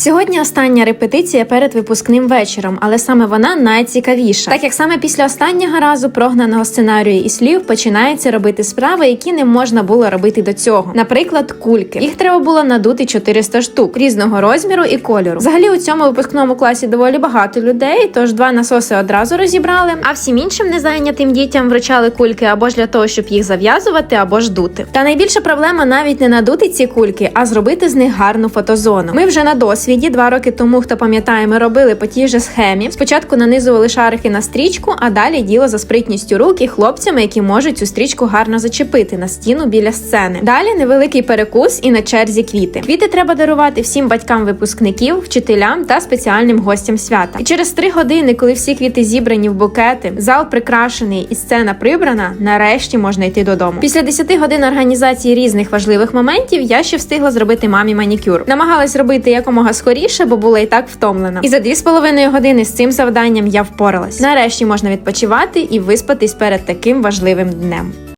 Сьогодні остання репетиція перед випускним вечором, але саме вона найцікавіша, так як саме після останнього разу прогнаного сценарію і слів починається робити справи, які не можна було робити до цього. Наприклад, кульки. Їх треба було надути 400 штук різного розміру і кольору. Взагалі у цьому випускному класі доволі багато людей, тож два насоси одразу розібрали. А всім іншим незайнятим дітям вручали кульки або ж для того, щоб їх зав'язувати, або ж дути. Та найбільша проблема навіть не надути ці кульки, а зробити з них гарну фотозону. Ми вже на досвіді два роки тому, хто пам'ятає, ми робили по тій же схемі. Спочатку нанизували шарики на стрічку, а далі діло за спритністю рук і хлопцями, які можуть цю стрічку гарно зачепити на стіну біля сцени. Далі невеликий перекус і на черзі квіти. Квіти треба дарувати всім батькам випускників, вчителям та спеціальним гостям свята. І через три години, коли всі квіти зібрані в букети, зал прикрашений і сцена прибрана, нарешті можна йти додому. Після 10 годин організації різних важливих моментів я ще встигла зробити мамі манікюр. Намагалась робити якомога скоріше, бо була і так втомлена. І за 2,5 години з цим завданням я впоралась. Нарешті можна відпочивати і виспатись перед таким важливим днем.